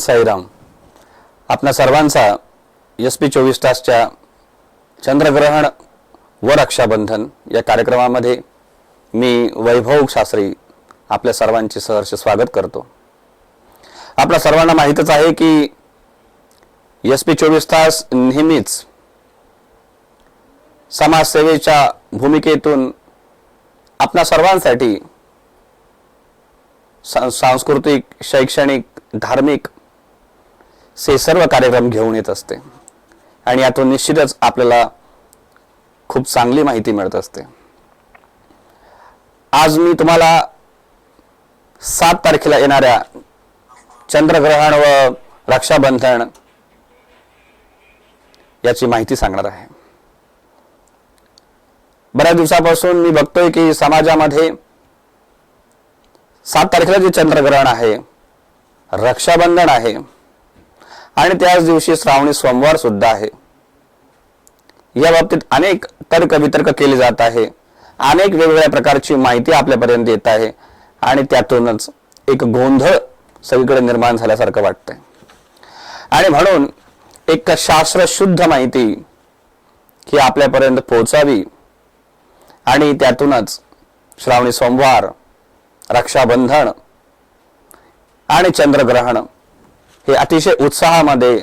साईराम. आपणा सर्वांचा S P चोवीस तासच्या चंद्रग्रहण व रक्षाबंधन या कार्यक्रमामध्ये मी वैभव शास्त्री आपल्या सर्वांचे सहर्ष स्वागत करतो. आपल्या सर्वांना माहीतच आहे की एस पी चोवीस तास नेहमीच समाजसेवेच्या भूमिकेतून आपल्या सर्वांसाठी सांस्कृतिक शैक्षणिक धार्मिक से सर्व कार्यक्रम घेऊन येत असते. आणि यातून निश्चितच आपल्याला खूप चांगली माहिती मिळत असते. आज मी तुम्हाला सात तारखेला येणाऱ्या चंद्रग्रहण व रक्षाबंधन याची माहिती सांगणार आहे. बऱ्याच दिवसापासून मी बघतोय की समाजामध्ये सात तारखेला जे चंद्रग्रहण आहे रक्षाबंधन आहे आणि त्याच दिवशी श्रावणी सोमवार सुद्धा आहे. या बाबतीत अनेक तर्क वितर्क केले जात आहे. अनेक वेगवेगळ्या प्रकारची माहिती आपल्यापर्यंत येत आहे. आणि त्यातूनच एक गोंधळ सगळीकडे निर्माण झाल्यासारखं वाटतंय. आणि म्हणून एक शास्त्रशुद्ध माहिती ही आपल्यापर्यंत पोहोचावी आणि त्यातूनच श्रावणी सोमवार रक्षाबंधन आणि चंद्रग्रहण हे अतिशय उत्साहामध्ये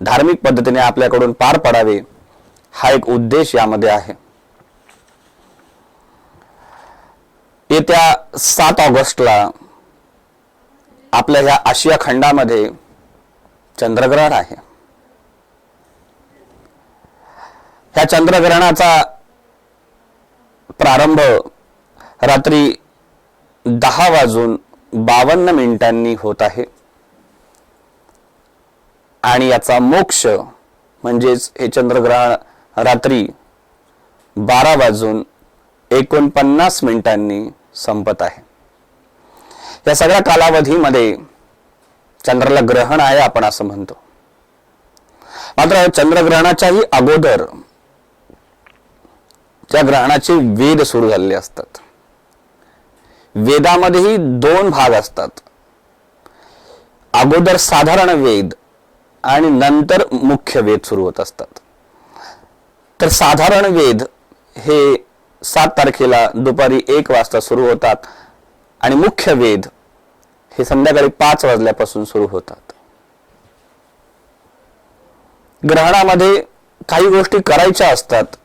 धार्मिक पद्धतीने आपल्याकडून पार पडावे हा एक उद्देश यामध्ये आहे. येत्या सात ऑगस्टला आपल्या ह्या आशिया खंडामध्ये चंद्रग्रहण आहे. ह्या चंद्रग्रहणाचा प्रारंभ रात्री दहा वाजून बावन्न मिनिटांनी होत आहे. आणि याचा मोक्ष म्हणजेच हे चंद्रग्रहण रात्री बारा वाजून एकोणपन्नास मिनिटांनी संपत आहे. या सगळ्या कालावधीमध्ये चंद्राला ग्रहण आहे आपण असं म्हणतो. मात्र चंद्रग्रहणाच्याही अगोदर त्या ग्रहणाचे वेद सुरू झालेले असतात. वेदामध्येही दोन भाग असतात. अगोदर साधारण वेद आणि नंतर मुख्य वेद सुरू होत असतात. तर साधारण वेद हे सात तारखेला दुपारी एक वाजता सुरू होतात आणि मुख्य वेद हे संध्याकाळी पाच वाजल्यापासून सुरू होतात. ग्रहणामध्ये काही गोष्टी करायच्या असतात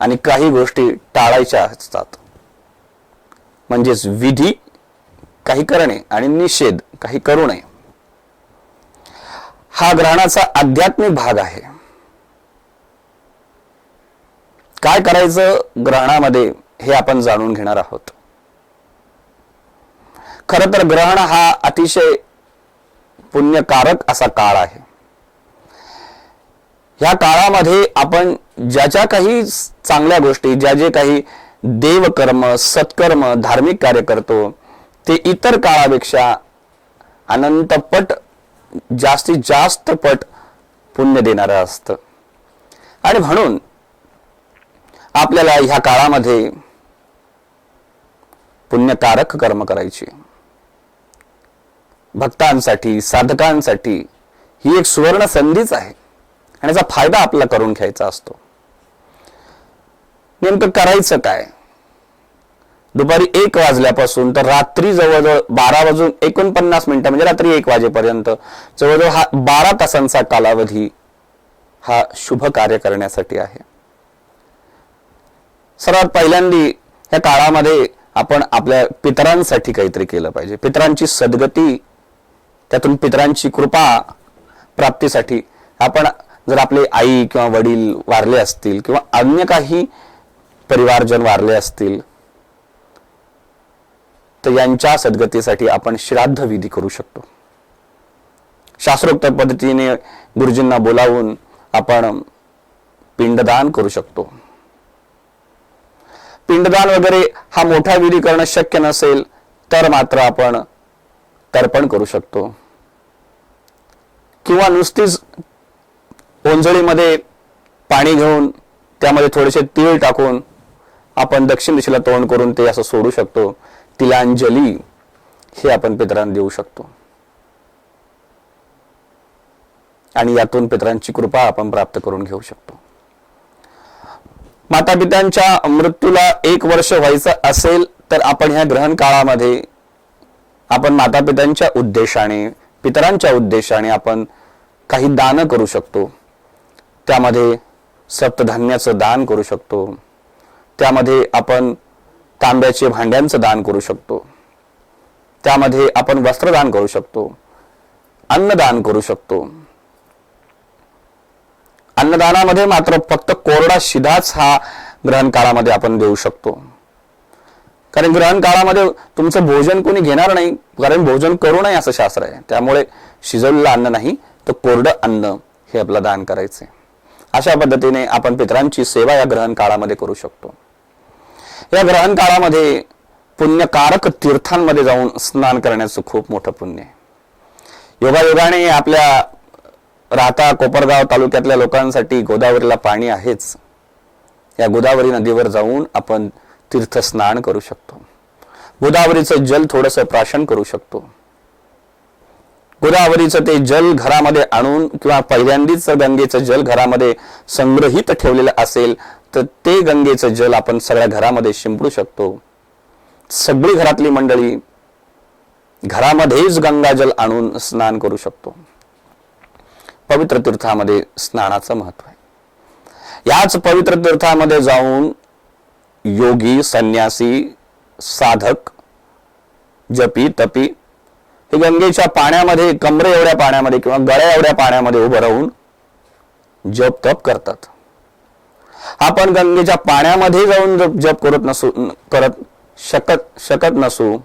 आणि काही गोष्टी टाळायच्या असतात. म्हणजेच विधी काही करणे आणि निषेध काही करू नये. हा ग्रहणाचा आध्यात्मिक भाग आहे. काय करायचं ग्रहणामध्ये हे आपण जाणून घेणार आहोत. खर तर ग्रहण हा अतिशय पुण्यकारक असा काळ आहे. ह्या काळामध्ये आपण ज्या ज्या काही चांगल्या गोष्टी ज्या जे काही देवकर्म सत्कर्म धार्मिक कार्य करतो ते इतर काळापेक्षा अनंतपट जास्तीत जास्त पट पुण्य देणारं असतं. आणि म्हणून आपल्याला ह्या काळामध्ये पुण्यकारक कर्म करायची. भक्तांसाठी साधकांसाठी ही एक सुवर्ण संधीच आहे. आणि याचा फायदा आपला करून घ्यायचा असतो. नेमकं करायचं काय? दुपारी एक वाजल्यापासून तर रात्री जवळजवळ बारा वाजून एकोणपन्नास मिनिटं म्हणजे रात्री एक वाजेपर्यंत. जवळजवळ हा बारा तासांचा कालावधी हा शुभ कार्य करण्यासाठी आहे. सर्वात पहिल्यांदी या काळामध्ये आपण आपल्या पितरांसाठी काहीतरी केलं पाहिजे. पितरांची सद्गती त्यातून पितरांची कृपा प्राप्तीसाठी आपण जर आपले आई किंवा वडील वारले असतील किंवा अन्य काही परिवारजन वारले असतील तर यांच्या सद्गतीसाठी आपण श्राद्ध विधी करू शकतो. शास्त्रोक्त पद्धतीने गुरुजींना बोलावून आपण पिंडदान करू शकतो. पिंडदान वगैरे हा मोठा विधी करणं शक्य नसेल तर मात्र आपण तर्पण करू शकतो. किंवा नुसतीच ओंजळीमध्ये पाणी घेऊन त्यामध्ये थोडेसे तीळ टाकून आपण दक्षिण दिशेला तोंड करून ते असं सोडू शकतो. तिलांजली हे आपण पितरांना देऊ शकतो. आणि यातून पितरांची कृपा आपण प्राप्त करून घेऊ शकतो. माता पित्यांच्या मृत्यूला एक वर्ष व्हायचं असेल तर आपण ह्या ग्रहण काळामध्ये आपण माता पित्यांच्या उद्देशाने पितरांच्या उद्देशाने आपण काही दान करू शकतो. त्यामध्ये सप्तधान्याचं दान करू शकतो. त्यामध्ये आपण तांब्याचे भांड्यांचं दान करू शकतो. त्यामध्ये आपण वस्त्रदान करू शकतो. अन्नदान करू शकतो. अन्नदानामध्ये मात्र फक्त कोरडा शिधाच हा ग्रहण काळामध्ये आपण देऊ शकतो. कारण ग्रहण काळामध्ये तुमचं भोजन कोणी घेणार नाही कारण भोजन करू नये असं शास्त्र आहे. त्यामुळे शिजवलेलं अन्न नाही तर कोरडं अन्न हे आपलं दान करायचे अशा पद्धतीने आपण पितरांची सेवा या ग्रहण काळामध्ये करू शकतो. या ग्रहण काळामध्ये पुण्यकारक तीर्थांमध्ये जाऊन स्नान करण्याचं खूप मोठं पुण्य आहे. योगायोगाने आपल्या राहता कोपरगाव तालुक्यातल्या लोकांसाठी गोदावरीला पाणी आहेच. या गोदावरी नदीवर जाऊन आपण तीर्थस्नान करू शकतो. गोदावरीचं जल थोडंसं प्राशन करू शकतो. गोदावरीचं ते जल घरामध्ये आणून किंवा पहिल्यांदीच गंगेचं जल घरामध्ये संग्रहित ठेवलेलं असेल तर ते गंगेचं जल आपण सगळ्या घरामध्ये शिंपडू शकतो. सगळी घरातली मंडळी घरामध्येच गंगाजल आणून स्नान करू शकतो. पवित्र तीर्थामध्ये स्नानाचं महत्त्व आहे. याच पवित्र तीर्थामध्ये जाऊन योगी संन्यासी साधक जपी तपी हे गंगेच्या पाण्यामध्ये कमरे एवढ्या पाण्यामध्ये किंवा गळ्या एवढ्या पाण्यामध्ये उभं राहून जप तप करतात. आपण गंगेच्या पाण्यामध्ये जाऊन जप जप करत नसू करत शकत शकत नसू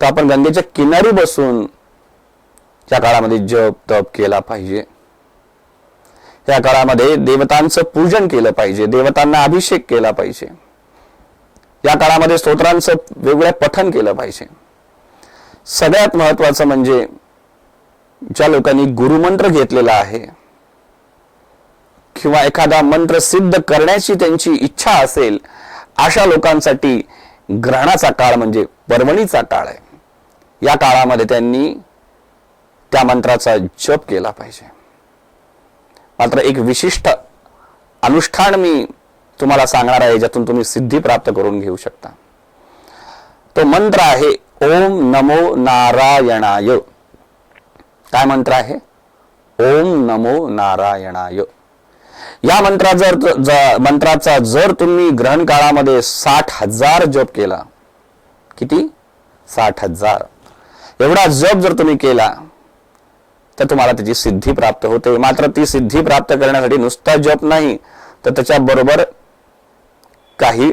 तर आपण गंगेच्या किनारी बसून या काळामध्ये जप तप केला पाहिजे. या काळामध्ये देवतांचं पूजन केलं पाहिजे देवतांना अभिषेक केला पाहिजे. या काळामध्ये स्तोत्रांचं वेगवेगळ्या पठन केलं पाहिजे. सगळ्यात महत्वाचं म्हणजे ज्या लोकांनी गुरुमंत्र घेतलेला आहे किंवा एखादा मंत्र सिद्ध करण्याची त्यांची इच्छा असेल अशा लोकांसाठी ग्रहणाचा काळ म्हणजे पर्वणीचा काळ आहे. या काळामध्ये त्यांनी त्या मंत्राचा जप केला पाहिजे. मात्र एक विशिष्ट अनुष्ठान मी तुम्हाला सांगणार आहे ज्यातून तुम्ही सिद्धी प्राप्त करून घेऊ शकता. तो मंत्र आहे ओम नमो नारायणाय. काय मंत्र आहे? ओम नमो नारायणाय. या मंत्रा जर मंत्राचा जर तुम्ही ग्रहण काळामध्ये साठ हजार जप केला किती? साठ हजार. एवढा जप जर तुम्ही केला तर तुम्हाला त्याची सिद्धी प्राप्त होते. मात्र ती सिद्धी प्राप्त करण्यासाठी नुसता जप नाही तर त्याच्या बरोबर काही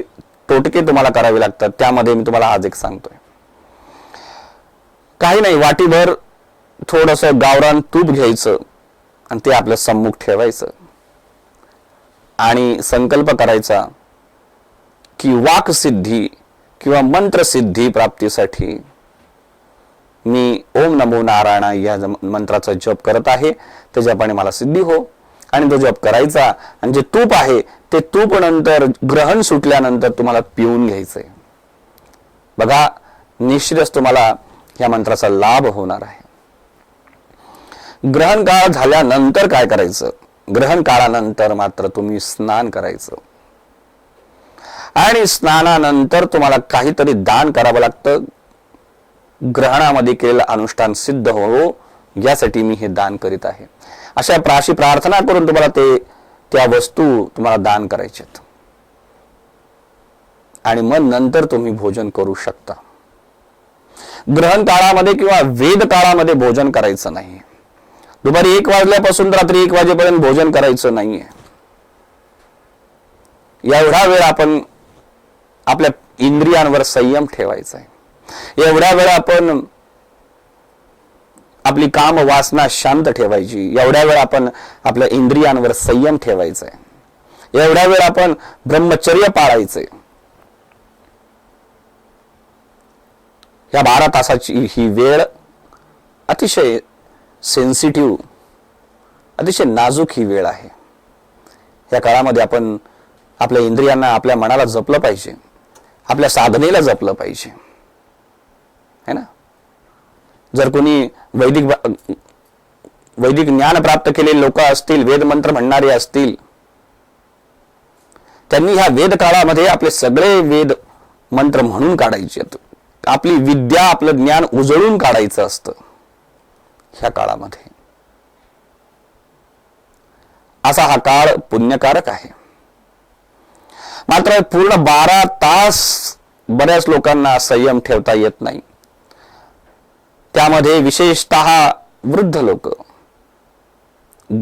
तोटके तुम्हाला करावे लागतात. त्यामध्ये मी तुम्हाला आज एक सांगतोय. काही नाही वाटीभर थोडस गावरान तूप घ्यायचं आणि ते आपल्या सम्मुख ठेवायचं. आणि संकल्प करायचा की वाक सिद्धी किंवा मंत्र सिद्धी प्राप्तीसाठी मी ओम नमो नारायण या मंत्राचा जप करत आहे. त्या मला सिद्धी हो. आणि तो जप करायचा आणि जे तूप आहे ते तूप नंतर ग्रहण सुटल्यानंतर तुम्हाला पिऊन घ्यायचंय. बघा निश्चितच तुम्हाला या मंत्राचा लाभ होणार आहे. ग्रहण काळ झाल्यानंतर काय करायचं? ग्रहण काळानंतर मात्र तुम्ही स्नान करायचं. आणि स्नानानंतर तुम्हाला काहीतरी दान करावं लागतं. ग्रहणामध्ये केलेलं अनुष्ठान सिद्ध हो यासाठी मी हे दान करीत आहे. अशा प्राशी प्रार्थना करून तुम्हाला ते त्या वस्तू तुम्हाला दान करायच्यात आणि मग नंतर तुम्ही भोजन करू शकता. ग्रहण काळामध्ये किंवा वेद काळामध्ये भोजन करायचं नाही. दुपारी एक वाजल्यापासून रात्री एक वाजेपर्यंत भोजन करायचं नाहीये. एवढा वेळ आपण आपल्या इंद्रियांवर संयम ठेवायचा आहे. एवढ्या वेळ आपण आपली काम वासना शांत ठेवायची. एवढ्या वेळ आपण आपल्या इंद्रियांवर संयम ठेवायचा आहे. एवढ्या वेळ आपण ब्रह्मचर्य पाळायचंय. या बारा तासाची ही वेळ अतिशय सेन्सिटिव्ह अतिशय नाजूक ही वेळ आहे. या काळामध्ये आपण आपल्या इंद्रियांना आपल्या मनाला जपलं पाहिजे. आपल्या साधनेला जपलं पाहिजे. है ना? जर कोणी वैदिक वैदिक ज्ञान प्राप्त केलेले लोक असतील वेद मंत्र म्हणणारे असतील त्यांनी ह्या वेद काळामध्ये आपले सगळे वेद मंत्र म्हणून काढायचे आपली विद्या आपलं ज्ञान उजळून काढायचं असतं. ह्या काळामध्ये. असा हा काळ पुण्यकारक आहे. मात्र पूर्ण बारा तास बऱ्याच लोकांना संयम ठेवता येत नाही. त्यामध्ये विशेषत वृद्ध लोक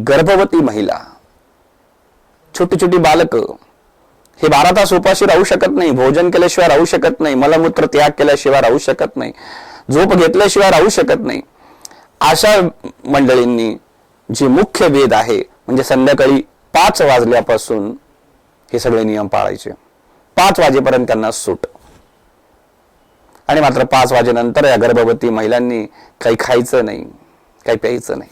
गर्भवती महिला छोटी छोटी बालक हे बारा तास उपाशी राहू शकत नाही भोजन केल्याशिवाय राहू शकत नाही मलमूत्र त्याग केल्याशिवाय राहू शकत नाही झोप घेतल्याशिवाय राहू शकत नाही. अशा मंडळींनी जे मुख्य वेद आहे म्हणजे संध्याकाळी पाच वाजल्यापासून हे सगळे नियम पाळायचे. पाच वाजेपर्यंत त्यांना सूट. आणि मात्र पाच वाजेनंतर या गर्भवती महिलांनी काही खायचं नाही काही प्यायचं नाही.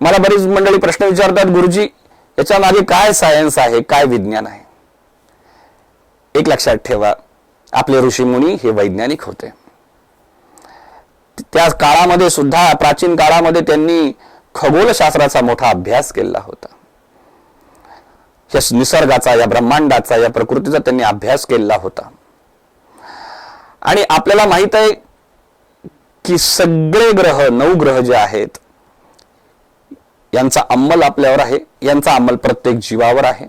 मला बरीच मंडळी प्रश्न विचारतात गुरुजी याच्या मागे काय सायन्स आहे काय विज्ञान आहे? एक लक्षात ठेवा आपले ऋषीमुनी हे वैज्ञानिक होते. त्या काळामध्ये सुद्धा प्राचीन काळामध्ये त्यांनी खगोलशास्त्राचा मोठा अभ्यास केला होता. या निसर्गाचा या ब्रह्मांडाचा या प्रकृतीचा त्यांनी अभ्यास केला होता. आणि आपल्याला माहीत आहे की सगळे ग्रह नऊ ग्रह जे आहेत यांचा अंमल आपल्यावर आहे यांचा अंमल प्रत्येक जीवावर आहे.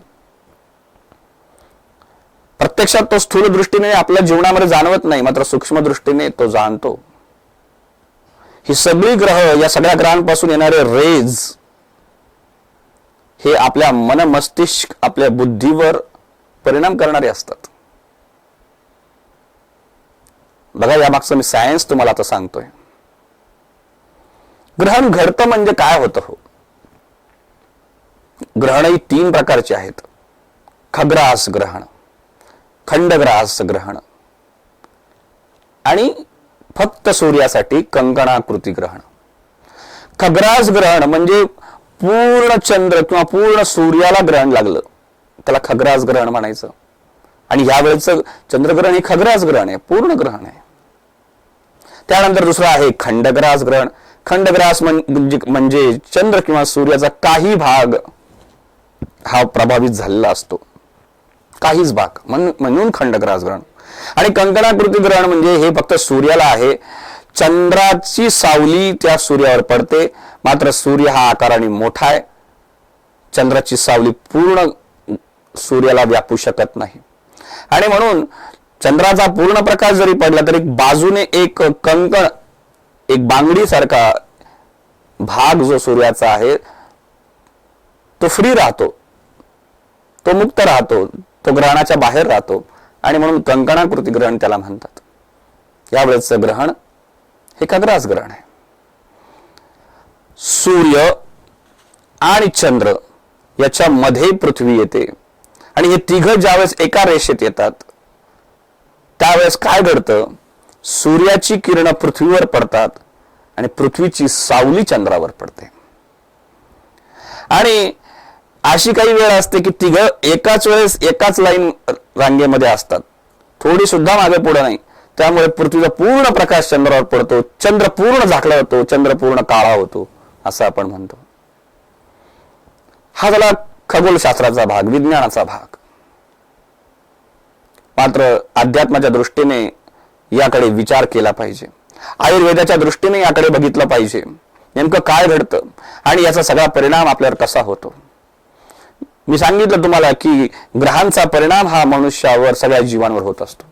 प्रत्यक्षात तो स्थूल दृष्टीने आपल्या जीवनामध्ये जाणवत नाही मात्र सूक्ष्म दृष्टीने तो जाणतो. ही सगळी ग्रह या सगळ्या ग्रहांपासून येणारे रेज हे आपल्या मन मस्तिष्क आपल्या बुद्धीवर परिणाम करणारे असतात. बघा यामागचं मी सायन्स तुम्हाला आता सांगतोय. ग्रहण घडतं म्हणजे काय होतं हो? ग्रहणही तीन प्रकारचे आहेत. खग्रास ग्रहण खंडग्रास ग्रहण. आणि फक्त सूर्यासाठी कंकणाकृती ग्रहण. खग्रास ग्रहण म्हणजे पूर्ण चंद्र किंवा पूर्ण सूर्याला ग्रहण लागलं. त्याला खग्रास ग्रहण म्हणायचं. आणि यावेळेचं चंद्रग्रहण हे खग्रास ग्रहण आहे पूर्ण ग्रहण आहे. त्यानंतर दुसरं आहे खंडग्रास ग्रहण. खंडग्रास म्हणजे म्हणजे चंद्र किंवा सूर्याचा काही भाग हा प्रभावित झालेला असतो. काहीच भाग. म्हणून खंडग्रास ग्रहण. आणि कंकणाकृती ग्रहण म्हणजे हे फक्त सूर्याला आहे. चंद्राची सावली त्या सूर्यावर पडते. मात्र सूर्य हा आकाराने मोठा आहे. चंद्राची सावली पूर्ण सूर्याला व्यापू शकत नाही. आणि म्हणून चंद्राचा पूर्ण प्रकाश जरी पडला तरी बाजूने एक कंकण एक बांगडीसारखा भाग जो सूर्याचा आहे तो फ्री राहतो. तो मुक्त राहतो. तो ग्रहणाच्या बाहेर राहतो. आणि म्हणून कंकणाकृती ग्रहण त्याला म्हणतात. यावेळेचं ग्रहण हे कग्रास ग्रहण आहे. सूर्य आणि चंद्र याच्या मध्ये पृथ्वी येते. आणि हे तिघ ज्यावेळेस एका रेषेत येतात त्यावेळेस काय घडतं? सूर्याची किरण पृथ्वीवर पडतात आणि पृथ्वीची सावली चंद्रावर पडते. आणि अशी काही वेळ असते की तिघ एकाच वेळेस एकाच लाईन रांगेमध्ये असतात. थोडी सुद्धा मागे पुढे नाही. त्यामुळे पृथ्वीचा पूर्ण प्रकाश चंद्रावर पडतो. चंद्र पूर्ण झाकला होतो चंद्र पूर्ण काळा होतो असं आपण म्हणतो. हा झाला खगोलशास्त्राचा भाग विज्ञानाचा भाग. मात्र अध्यात्माच्या दृष्टीने याकडे विचार केला पाहिजे. आयुर्वेदाच्या दृष्टीने याकडे बघितलं पाहिजे. नेमकं काय घडतं? आणि याचा सगळा परिणाम आपल्यावर कसा होतो? मी सांगितलं तुम्हाला की ग्रहांचा परिणाम हा मनुष्यावर सगळ्या जीवांवर होत असतो.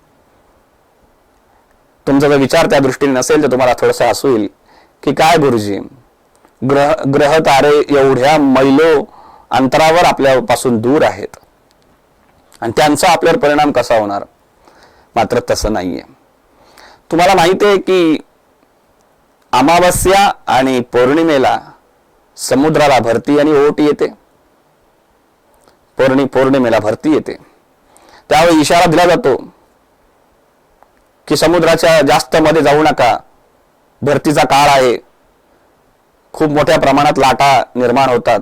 तुमचा जर विचार त्या दृष्टीने नसेल तर तुम्हाला थोडंसं असू येईल की काय गुरुजी ग्रह ग्रह तारे एवढ्या मैलो अंतरावर आपल्यापासून दूर आहेत. आणि त्यांचा आपल्यावर परिणाम कसा होणार? मात्र तसं नाहीये. तुम्हाला माहिती आहे की अमावस्या आणि पौर्णिमेला समुद्राला भरती आणि ओट येते. पौर्णि पौर्णिमेला भरती येते. त्यावेळी इशारा दिला जातो की समुद्राच्या जास्त मध्ये जाऊ नका. भरतीचा काळ आहे. खूप मोठ्या प्रमाणात लाटा निर्माण होतात.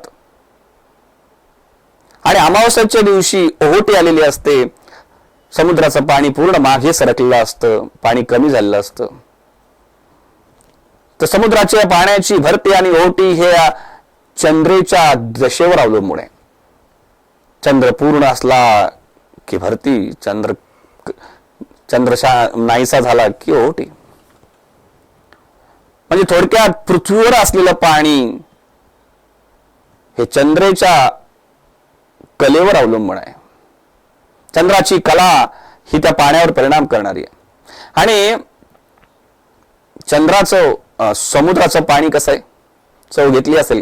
आणि अमावस्याच्या दिवशी ओहोटी आलेली असते. समुद्राचं पाणी पूर्ण मागे सरकलेलं असतं. पाणी कमी झालेलं असतं. तर समुद्राच्या पाण्याची भरती आणि ओहोटी हे या चंद्रेच्या दशेवर अवलंबून आहे. चंद्र पूर्ण असला की भरती चंद्र चंद्रशा नाहीसा झाला की ओटी. म्हणजे थोडक्यात पृथ्वीवर असलेलं पाणी हे चंद्रेच्या कलेवर अवलंबून आहे. चंद्राची कला ही त्या पाण्यावर परिणाम करणारी आहे. आणि चंद्राचं समुद्राचं पाणी कसं आहे? चव घेतली असेल.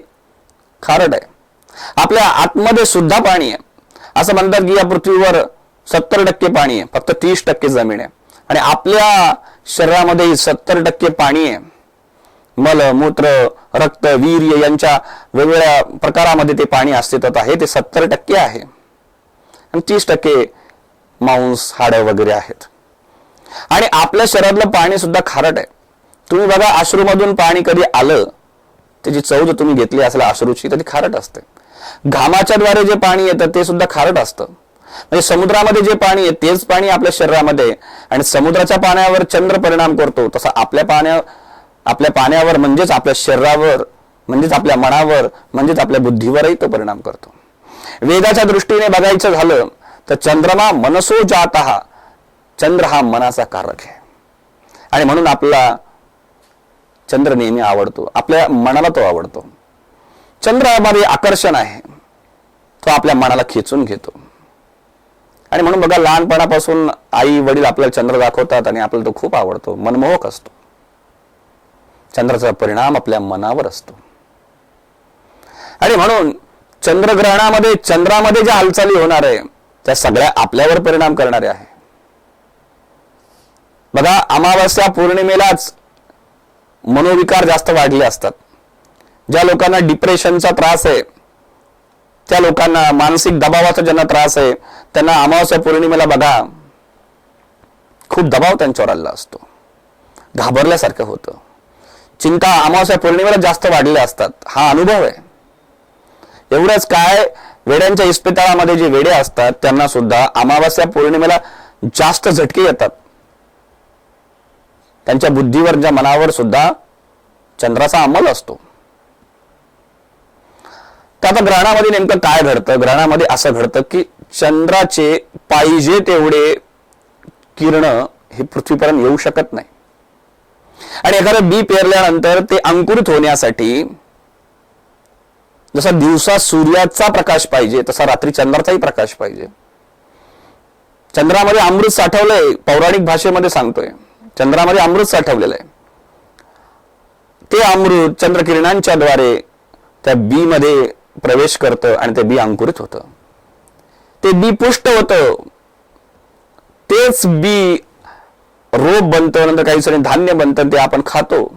खारट आहे. आपल्या आतमध्ये सुद्धा पाणी आहे. असं म्हणतात की या पृथ्वीवर सत्तर टक्के पाणी आहे फक्त तीस टक्के जमीन आहे. आणि आपल्या शरीरामध्ये सत्तर टक्के पाणी आहे. मल मूत्र रक्त वीर्य यांच्या वेगवेगळ्या प्रकारामध्ये ते पाणी अस्तित्वात आहे ते सत्तर टक्के आहे. आणि तीस टक्के मांस हाडं वगैरे आहेत. आणि आपल्या शरीरातलं पाणी सुद्धा खारट आहे. तुम्ही बघा अश्रूमधून पाणी कधी आलं त्याची चव जर तुम्ही घेतली असेल अश्रूची तर ती खारट असते. घामाच्या द्वारे जे पाणी येतं ते सुद्धा खारट असतं. म्हणजे समुद्रामध्ये जे पाणी आहे तेच पाणी आपल्या शरीरामध्ये आणि समुद्राच्या पाण्यावर चंद्र परिणाम करतो तसा आपल्या पाण्या आपल्या पाण्यावर म्हणजेच आपल्या शरीरावर म्हणजेच आपल्या मनावर म्हणजेच आपल्या बुद्धीवरही तो परिणाम करतो. वेदाच्या दृष्टीने बघायचं झालं तर चंद्रमा मनसो जात चंद्र हा मनाचा कारक आहे. आणि म्हणून आपला चंद्र नेहमी आवडतो आपल्या मनाला तो आवडतो. चंद्रामध्ये आकर्षण आहे तो आपल्या मनाला खेचून घेतो. आणि म्हणून बघा लहानपणापासून आई वडील आपल्याला चंद्र दाखवतात आणि आपल्याला तो खूप आवडतो मनमोहक असतो. चंद्राचा परिणाम आपल्या मनावर असतो. आणि म्हणून चंद्रग्रहणामध्ये चंद्रामध्ये ज्या हालचाली होणार आहे त्या सगळ्या आपल्यावर परिणाम करणारे आहे. बघा अमावस्या पौर्णिमेलाच मनोविकार जास्त वाढले असतात. ज्या लोकांना डिप्रेशनचा त्रास आहे त्या लोकांना मानसिक दबावाचा ज्यांना त्रास आहे त्यांना अमावस्या पौर्णिमेला बघा खूप दबाव त्यांच्यावर आलेला असतो. घाबरल्यासारखं होतं. चिंता अमावस्या पौर्णिमेला जास्त वाढलेल्या असतात. हा अनुभव आहे. एवढंच काय वेड्यांच्या इस्पितळामध्ये जे वेडे असतात त्यांना सुद्धा अमावस्या पौर्णिमेला जास्त झटके येतात. त्यांच्या बुद्धीवर ज्या मनावर सुद्धा चंद्राचा अंमल असतो. तर आता ग्रहणामध्ये नेमकं काय घडतं? ग्रहणामध्ये असं घडतं की चंद्राचे पाहिजे तेवढे किरण हे पृथ्वीपर्यंत येऊ शकत नाही. आणि एखादं बी पेरल्यानंतर ते अंकुरित होण्यासाठी जसा दिवसा सूर्याचा प्रकाश पाहिजे तसा रात्री चंद्राचाही प्रकाश पाहिजे. चंद्रामध्ये अमृत साठवलंय पौराणिक भाषेमध्ये सांगतोय. चंद्रामध्ये अमृत साठवलेलं आहे ते अमृत चंद्रकिरणांच्या द्वारे त्या बी मध्ये प्रवेश करतं आणि ते बी अंकुरित होतं. ते बी पुष्ट होतं. तेच बी रोप बनतं नंतर काही सगळे धान्य बनतं ते आपण खातो.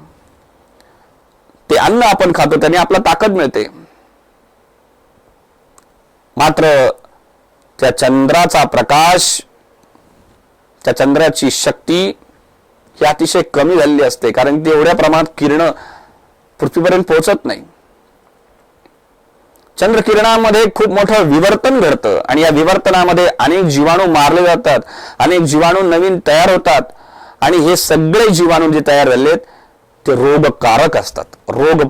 ते अन्न आपण खातो त्याने आपला ताकद मिळते. मात्र त्या चंद्राचा प्रकाश त्या चंद्राची शक्ती ही अतिशय कमी झालेली असते कारण ती एवढ्या प्रमाणात किरण पृथ्वीपर्यंत पोहोचत नाही. चंद्रकिरणामध्ये खूप मोठं विवर्तन घडतं आणि या विवर्तनामध्ये अनेक जीवाणू मारले जातात अनेक जीवाणू नवीन तयार होतात आणि हे सगळे जीवाणू जे तयार झालेत ते रोगकारक असतात रोग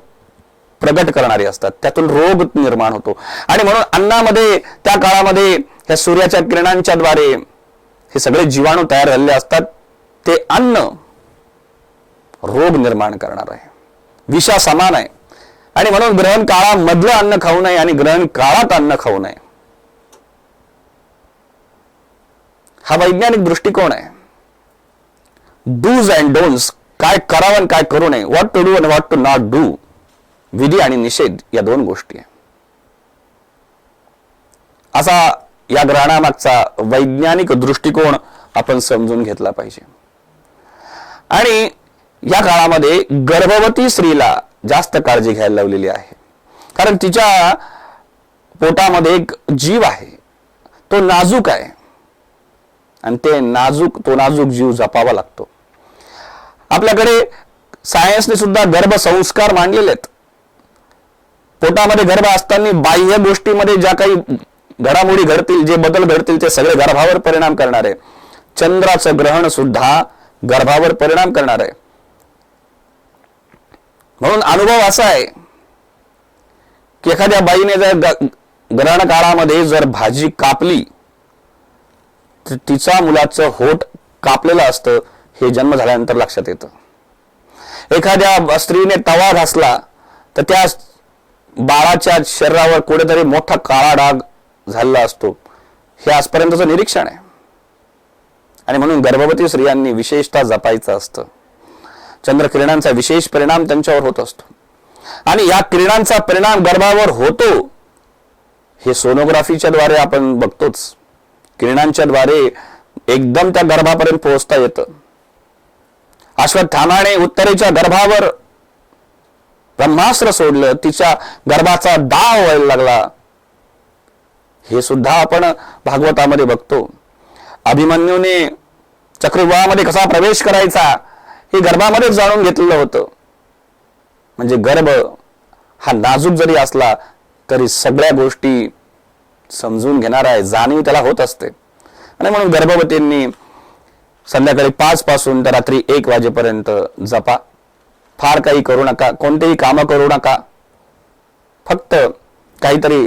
प्रगट करणारे असतात त्यातून रोग निर्माण होतो. आणि म्हणून अन्नामध्ये त्या काळामध्ये ह्या सूर्याच्या किरणांच्या द्वारे हे सगळे जीवाणू तयार झालेले असतात ते अन्न रोग निर्माण करणार आहे. विषा समान आहे. आणि म्हणून ग्रहण काळामधलं अन्न खाऊ नये आणि ग्रहण काळात अन्न खाऊ नये. हा वैज्ञानिक दृष्टिकोन आहे. डूज अँड डोन्स काय करावं आणि काय करू नये what to do and what to not do विधी आणि निषेध या दोन गोष्टी आहे. असा या ग्रहणामागचा वैज्ञानिक दृष्टिकोन आपण समजून घेतला पाहिजे. आणि या काळामध्ये गर्भवती स्त्रीला जास्त काळजी घ्यायला लावलेली आहे. कारण तिच्या पोटामध्ये एक जीव आहे. तो नाजूक आहे. आणि ते नाजूक तो नाजूक जीव जपावा लागतो. आपल्याकडे सायन्सने सुद्धा गर्भसंस्कार मांडलेले आहेत पोटामध्ये गर्भ असताना बाह्य गोष्टीमध्ये ज्या काही घडामोडी घडतील जे बदल घडतील ते सगळे गर्भावर परिणाम करणार. आहे चंद्राचं ग्रहण सुद्धा गर्भावर परिणाम करणार. आहे म्हणून अनुभव असा आहे की एखाद्या बाईने जर ग्रहण काळामध्ये जर भाजी कापली तर तिचा मुलाचं होठ कापलेलं असतं हे जन्म झाल्यानंतर लक्षात येतं. एखाद्या स्त्रीने तवा घासला तर त्या बाळाच्या शरीरावर कुठेतरी मोठा काळा डाग झालेला असतो. हे आजपर्यंतचं निरीक्षण आहे. आणि म्हणून गर्भवती स्त्रियांनी विशेषतः जपायचं असतं. चंद्रकिरणांचा विशेष परिणाम त्यांच्यावर होत असतो. आणि या किरणांचा परिणाम गर्भावर होतो हे सोनोग्राफीच्या द्वारे आपण बघतोच. किरणांच्या द्वारे एकदम त्या गर्भापर्यंत पोहोचता येतं. अश्वत्थामाने उत्तरेच्या गर्भावर ब्रह्मास्त्र सोडलं तिच्या गर्भाचा दाव व्हायला लागला. हे सुद्धा आपण भागवतामध्ये बघतो. अभिमन्यूने चक्रव्यूहामध्ये कसा प्रवेश करायचा? हे गर्भामध्येच जाणून घेतलेलं होतं. म्हणजे गर्भ हा नाजूक जरी असला तरी सगळ्या गोष्टी समजून घेणार आहे जाणीव त्याला होत असते. आणि म्हणून गर्भवतींनी संध्याकाळी पाच पासून तर रात्री एक वाजेपर्यंत जपा. फार काही करू नका कोणतेही कामं करू नका. फक्त काहीतरी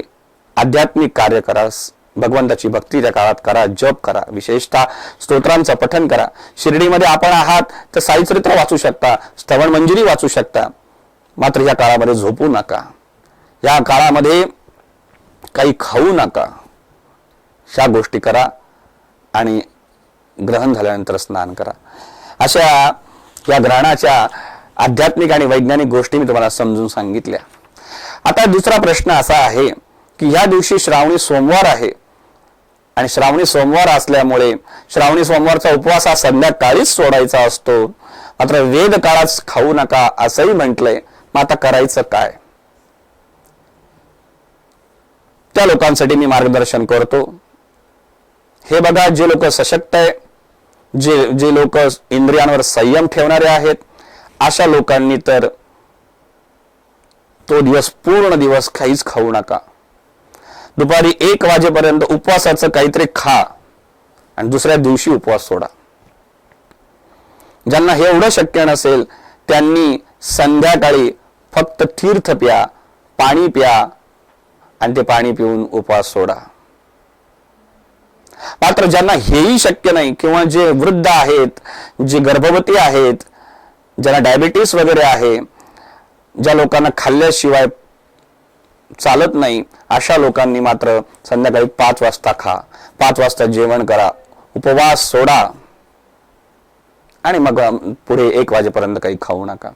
आध्यात्मिक कार्य करा. भगवंताची भक्ती त्या काळात करा जप करा विशेषतः स्तोत्रांचं पठन करा. शिर्डीमध्ये आपण आहात तर साईचरित्र वाचू शकता स्तवन मंजिरी वाचू शकता. मात्र या काळामध्ये झोपू नका. या काळामध्ये काही खाऊ नका. ह्या गोष्टी करा आणि ग्रहण झाल्यानंतर स्नान करा. अशा या ग्रहणाच्या आध्यात्मिक आणि वैज्ञानिक गोष्टी मी तुम्हाला समजून सांगितल्या. आता दुसरा प्रश्न असा आहे की ह्या दिवशी श्रावणी सोमवार आहे. आणि श्रावणी सोमवार असल्यामुळे श्रावणी सोमवारचा उपवास हा संध्याकाळीच सोडायचा असतो. मात्र वेद काळात खाऊ नका असंही म्हटलंय. मग आता करायचं काय? त्या लोकांसाठी मी मार्गदर्शन करतो. हे बघा जे लोक सशक्त आहे जे जे लोक इंद्रियांवर संयम ठेवणारे आहेत अशा लोकांनी तर तो दिवस पूर्ण दिवस काहीच खाऊ नका. दुपारी एक वाजेपर्यंत उपवासाचं काहीतरी खा आणि दुसऱ्या दिवशी उपवास सोडा. ज्यांना हे एवढं शक्य नसेल त्यांनी संध्याकाळी फक्त तीर्थ प्या पाणी प्या आणि ते पाणी पिऊन उपवास सोडा. मात्र ज्यांना हेही शक्य नाही किंवा जे वृद्ध आहेत जे गर्भवती आहेत ज्यांना डायबिटीस वगैरे आहे ज्या लोकांना खाल्ल्याशिवाय चालत नाही अशा लोकांनी मात्र संध्याकाळी पाच वाजता खा. पाच वाजता जेवण करा. उपवास सोडा. आणि मग पुढे एक वाजेपर्यंत काही खाऊ नका.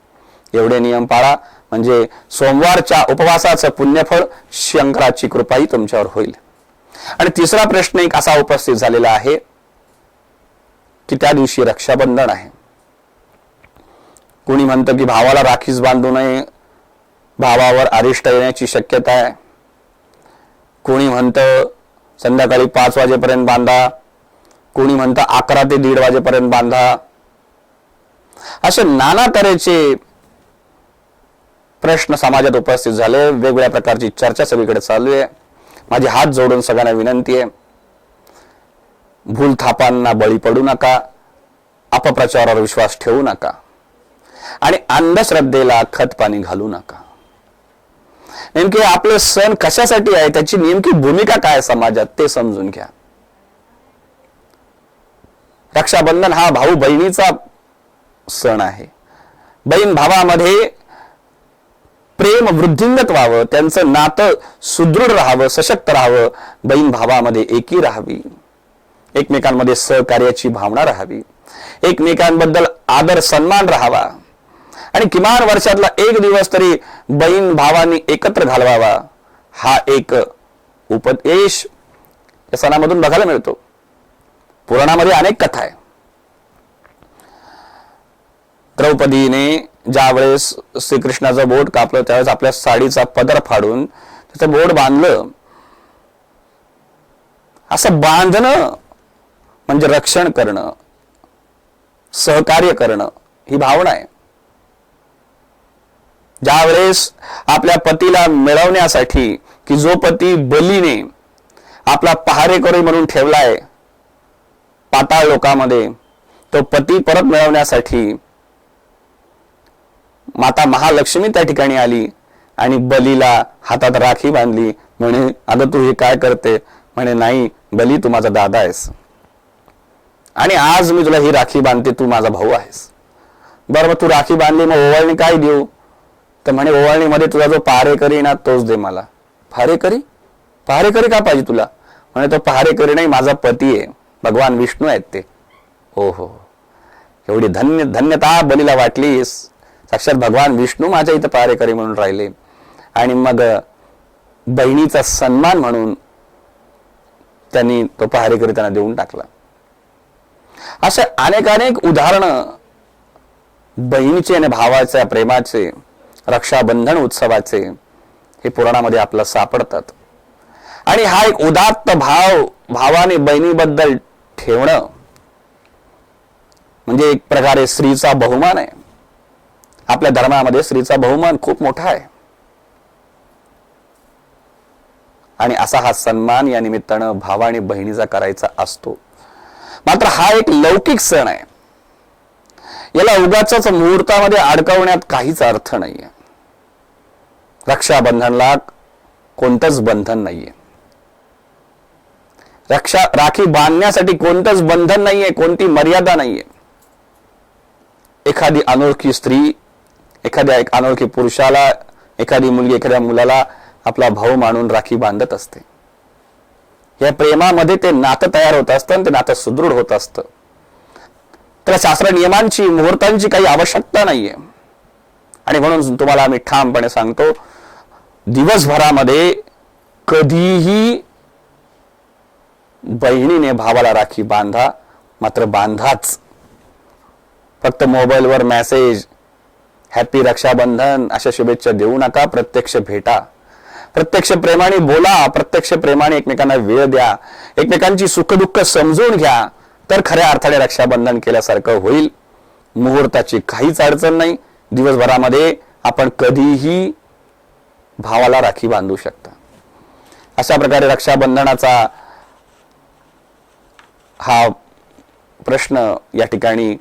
एवढे नियम पाळा. म्हणजे सोमवारच्या उपवासाचं पुण्यफळ शंकराची कृपाही तुमच्यावर होईल. आणि तिसरा प्रश्न एक असा उपस्थित झालेला आहे की त्या दिवशी रक्षाबंधन आहे. कोणी म्हणतं की भावाला राखीच बांधू नये भावावर अरिष्ट येण्याची शक्यता आहे. कोणी म्हणतं संध्याकाळी पाच वाजेपर्यंत बांधा. कोणी म्हणतं अकरा ते दीड वाजेपर्यंत बांधा. असे नाना तऱ्हेचे प्रश्न समाजात उपस्थित झाले. वेगवेगळ्या प्रकारची चर्चा सगळीकडे चालू आहे. माझी हात जोडून सगळ्यांना विनंती आहे. भूल थापांना बळी पडू नका. अपप्रचारावर विश्वास ठेवू नका. आणि अंधश्रद्धेला खतपाणी घालू नका. नेमके आपले सण कशासाठी आहे त्याची नेमकी भूमिका काय समाजात ते समजून घ्या. रक्षाबंधन हा भाऊ बहिणीचा सण आहे. बहीण भावामध्ये प्रेम वृद्धिंगत व्हावं त्यांचं नातं सुदृढ राहावं सशक्त राहावं बहीण भावामध्ये एकी राहावी. एकमेकांमध्ये सहकार्याची भावना राहावी. एकमेकांबद्दल आदर सन्मान राहावा. आणि किमान वर्षातला एक दिवस तरी बहीण भावांनी एकत्र घालवावा. हा एक उपदेश या सणामधून बघायला मिळतो. पुराणामध्ये अनेक कथा आहे. द्रौपदीने ज्या वेळेस श्रीकृष्णाचं बोट कापलं त्यावेळेस आपल्या साडीचा पदर फाडून त्याचं बोट बांधलं. असं बांधणं म्हणजे रक्षण करणं सहकार्य करणं ही भावना आहे. ज्या वेळेस आपल्या पतीला मिळवण्यासाठी की जो पती बलीने आपला पहारेकरी म्हणून ठेवलाय पाताळ लोकामध्ये तो पती परत मिळवण्यासाठी माता महालक्ष्मी त्या ठिकाणी आली आणि बलीला हातात राखी बांधली म्हणे अगं तू हे काय करते? म्हणे नाही बली तू माझा दादा आहेस. आणि आज मी तुला ही राखी बांधते तू माझा भाऊ आहेस. बरं मग तू राखी बांधली मग ओवाळणी काय देऊ? तर म्हणे ओवाळणीमध्ये तुझा जो पहारेकरी ना तोच दे मला. पहारेकरी पहारेकरी का पाहिजे तुला? म्हणे तो पहारेकरी नाही माझा पती आहे. भगवान विष्णू आहेत ते. हो, हो हो एवढी धन्य धन्यता बलीला वाटलीस. साक्षात भगवान विष्णू माझ्या इथं पारेकरी म्हणून राहिले. आणि मग बहिणीचा सन्मान म्हणून त्यांनी तो पहारेकरी त्यांना देऊन टाकला. असे अनेक अनेक उदाहरणं बहिणीचे आणि भावाचे प्रेमाचे रक्षाबंधन उत्सवाचे हे पुराणामध्ये आपल्याला सापडतात. आणि हा एक उदात्त भाव भावाने बहिणीबद्दल ठेवणं म्हणजे एक प्रकारे स्त्रीचा बहुमान आहे. आपल्या धर्मामध्ये स्त्रीचा बहुमान खूप मोठा आहे. आणि असा हा सन्मान या निमित्तानं भावा आणि बहिणीचा करायचा असतो. मात्र हा एक लौकिक सण आहे. याला उगाच मुहूर्तामध्ये अडकवण्यात काहीच अर्थ नाहीये. रक्षाबंधनला कोणतंच बंधन नाहीये. रक्षा राखी बांधण्यासाठी कोणतंच बंधन नाहीये कोणती मर्यादा नाहीये. एखादी अनोळखी स्त्री एखाद्या एक अनोळखी पुरुषाला एखादी मुलगी एखाद्या मुलाला आपला भाऊ मानून राखी बांधत असते. या प्रेमामध्ये ते नातं तयार होत असतं आणि ते नातं सुदृढ होत असतं. त्याला शास्त्र नियमांची मुहूर्तांची काही आवश्यकता नाहीये. आणि म्हणून तुम्हाला आम्ही ठामपणे सांगतो दिवसभरामध्ये कधीही बहिणीने भावाला राखी बांधा मात्र बांधाच. फक्त मोबाईलवर मेसेज हॅपी रक्षाबंधन अशा शुभेच्छा देऊ नका प्रत्यक्ष भेटा. प्रत्यक्ष प्रेमाने बोला प्रत्यक्ष प्रेमाने एकमेकांना वेळ द्या. एकमेकांची सुखदुःख समजून घ्या. तर खऱ्या अर्थाने रक्षाबंधन केल्यासारखं होईल. मुहूर्ताची काहीच अडचण नाही. दिवसभरामध्ये आपण कधीही भावाला राखी बांधू शकता. अशा प्रकारे रक्षाबंधनाचा हा प्रश्न या ठिकाणी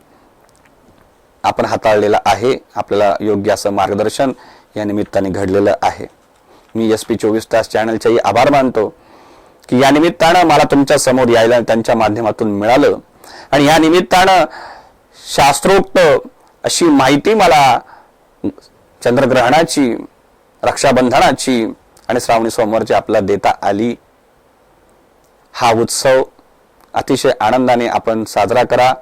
आपण हाताळलेला आहे. आपल्याला योग्य असं मार्गदर्शन या निमित्ताने घडलेलं आहे. मी एस पी चोवीस तास चॅनलचेही आभार मानतो की या निमित्तानं मला तुमच्यासमोर यायला त्यांच्या माध्यमातून मिळालं. आणि या निमित्तानं शास्त्रोक्त अशी माहिती मला चंद्रग्रहणाची रक्षाबंधनाची आणि श्रावणी सोमवारची आपल्याला देता आली हा उत्सव अतिशय आनंदाने आपण साजरा करा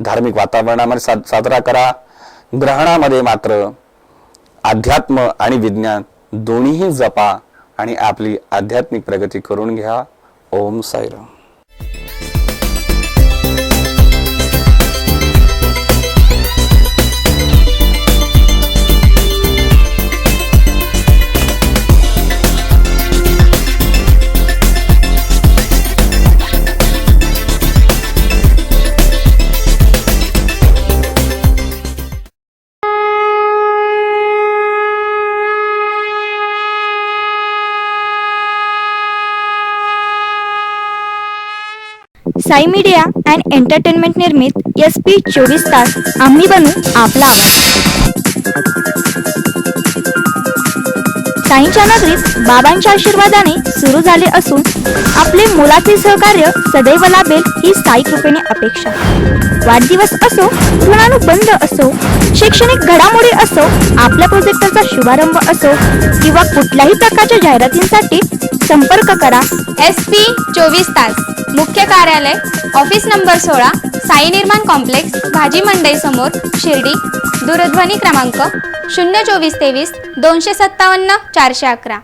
धार्मिक वातावरणामध्ये सा साजरा करा. ग्रहणामध्ये मात्र अध्यात्म आणि विज्ञान दोन्हीही जपा आणि आपली आध्यात्मिक प्रगती करून घ्या. Om Sairam. Sai media and entertainment निर्मित एस पी चोवीस तास. आम्ही बनू आपला आवाज. साईंच्या नगरीत बाबांच्या आशीर्वादाने सुरू झाले असून आपले मुलाचे सहकार्य सदैव लाभेल ही साई कृपेने अपेक्षा. वाढदिवस असो ऋणानुबंध असो शैक्षणिक घडामोडी असो आपल्या प्रोजेक्टचा शुभारंभ असो किंवा कुठल्याही प्रकारच्या जाहिरातींसाठी संपर्क करा एस पी चोवीस तास. मुख्य कार्यालय ऑफिस नंबर सोळा साई निर्माण कॉम्प्लेक्स भाजी मंडई समोर शिर्डी. दूरध्वनी क्रमांक शून्य चोवीस तेवीस दोनशे सत्तावन्न चारशे अकरा.